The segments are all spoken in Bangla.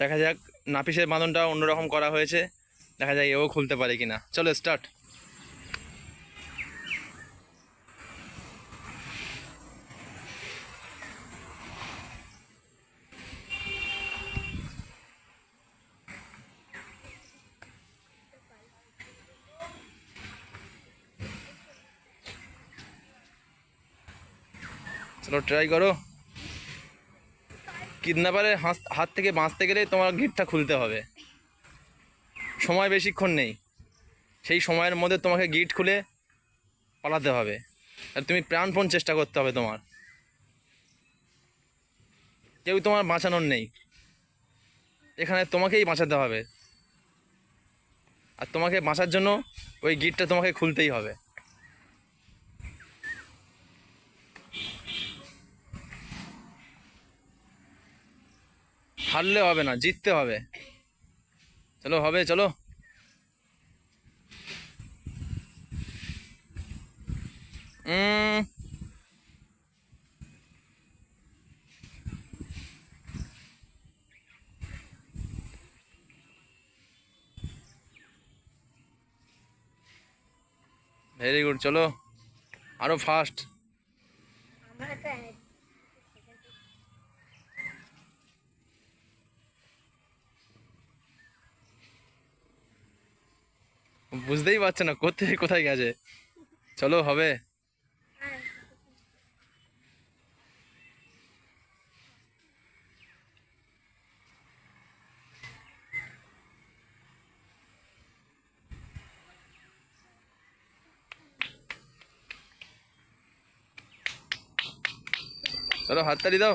দেখা যাক, নাপিসের বাঁধনটা অন্যরকম করা হয়েছে। দেখা যায় এও খুলতে পারে কিনা। চলো স্টার্ট চলো ট্রাই করো। কিডন্যাপারের হাত থেকে বাঁচতে গেলে তোমার গেটটা খুলতে হবে। সময় বেশিক্ষণ নেই। সেই সময়ের মধ্যে তোমাকে গিট খুলে পালাতে হবে। আর তুমি প্রাণপণ চেষ্টা করতে হবে তোমার। কেউ তোমার বাঁচানোর নেই। এখানে তোমাকেই বাঁচাতে হবে। আর তোমাকে বাঁচার জন্য ওই গিটটা তোমাকে খুলতেই হবে। হারলে হবে না জিততে হবে। চলো হবে চলো। ভেরি গুড চলো। আরও ফাস্ট বুঝতেই পারছে না কোথায় কোথায় গেছে? চলো, হবে। চলো, হাততালি দাও।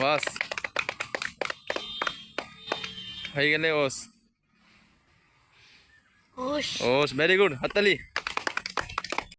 বাস। হয়ে গেলে ওস। ওস ওস ভেরি গুড হাততালি